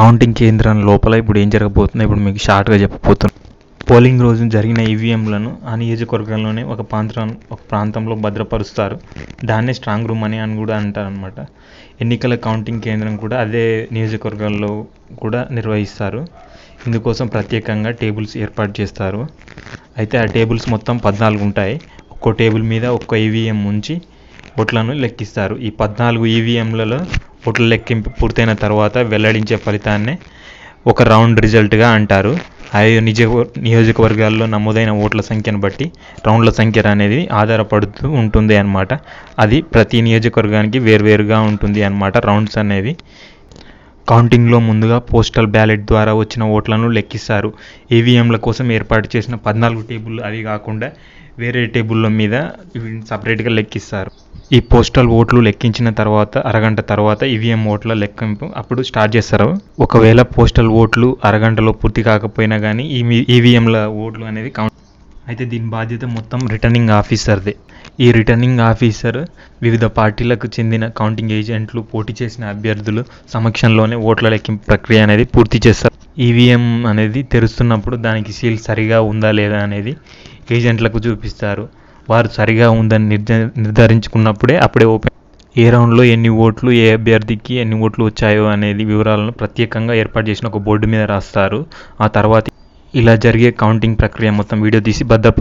Counting కేంద్రం లోపల ఇప్పుడు ఏం జరగబోతుందో ఇప్పుడు మీకు షార్ట్గా చెప్పబోతున్నాను పోలింగ్ రోజు జరిగిన ఈవీఎంలను ఆ నియోజకవర్గంలోనే ఒక ప్రాంతం ఒక ప్రాంతంలో భద్రపరుస్తారు. దాన్నే స్ట్రాంగ్ రూమ్ అని అని కూడా అంటారనమాట ఎన్నికల కౌంటింగ్ కేంద్రం కూడా అదే నియోజకవర్గాల్లో కూడా నిర్వహిస్తారు. ఇందుకోసం ప్రత్యేకంగా టేబుల్స్ ఏర్పాటు చేస్తారు. అయితే ఆ టేబుల్స్ మొత్తం పద్నాలుగు ఉంటాయి. ఒక్కో టేబుల్ మీద ఒక్క ఈవీఎం ఉంచి ఓట్లను లెక్కిస్తారు. ఈ పద్నాలుగు ఈవీఎంలలో ఓట్ల లెక్కింపు పూర్తయిన తర్వాత వెల్లడించే ఫలితాన్నే ఒక రౌండ్ రిజల్ట్గా అంటారు. ఆయా నిజ నియోజకవర్గాల్లో నమోదైన ఓట్ల సంఖ్యను బట్టి రౌండ్ల సంఖ్య అనేది ఆధారపడుతూ ఉంటుంది అన్నమాట. అది ప్రతి నియోజకవర్గానికి వేర్వేరుగా ఉంటుంది అన్నమాట. రౌండ్స్ అనేవి కౌంటింగ్లో ముందుగా పోస్టల్ బ్యాలెట్ ద్వారా వచ్చిన ఓట్లను లెక్కిస్తారు. ఈవీఎంల కోసం ఏర్పాటు చేసిన పద్నాలుగు టేబుల్ అవి కాకుండా వేరే టేబుల్ల మీద వీటిని సపరేట్గా లెక్కిస్తారు. ఈ పోస్టల్ ఓట్లు లెక్కించిన తర్వాత అరగంట తర్వాత ఈవీఎం ఓట్ల లెక్కింపు అప్పుడు స్టార్ట్ చేస్తారు. ఒకవేళ పోస్టల్ ఓట్లు అరగంటలో పూర్తి కాకపోయినా కానీ ఈ ఈవీఎంల ఓట్లు అనేది కౌంట్ అయితే దీని బాధ్యత మొత్తం రిటర్నింగ్ ఆఫీసర్దే. ఈ రిటర్నింగ్ ఆఫీసర్ వివిధ పార్టీలకు చెందిన కౌంటింగ్ ఏజెంట్లు పోటీ చేసిన అభ్యర్థులు సమక్షంలోనే ఓట్ల లెక్కింపు ప్రక్రియ అనేది పూర్తి చేస్తారు. ఈవీఎం అనేది తెరుస్తున్నప్పుడు దానికి సీల్ సరిగా ఉందా లేదా అనేది ఏజెంట్లకు చూపిస్తారు. వారు సరిగా ఉందని నిర్ధ నిర్ధారించుకున్నప్పుడే అప్పుడే ఓపెన్. ఏ రౌండ్లో ఎన్ని ఓట్లు ఏ అభ్యర్థికి ఎన్ని ఓట్లు వచ్చాయో అనేది వివరాలను ప్రత్యేకంగా ఏర్పాటు చేసిన ఒక బోర్డు మీద రాస్తారు. ఆ తర్వాత ఇలా జరిగే కౌంటింగ్ ప్రక్రియ మొత్తం వీడియో తీసి భద్రపరు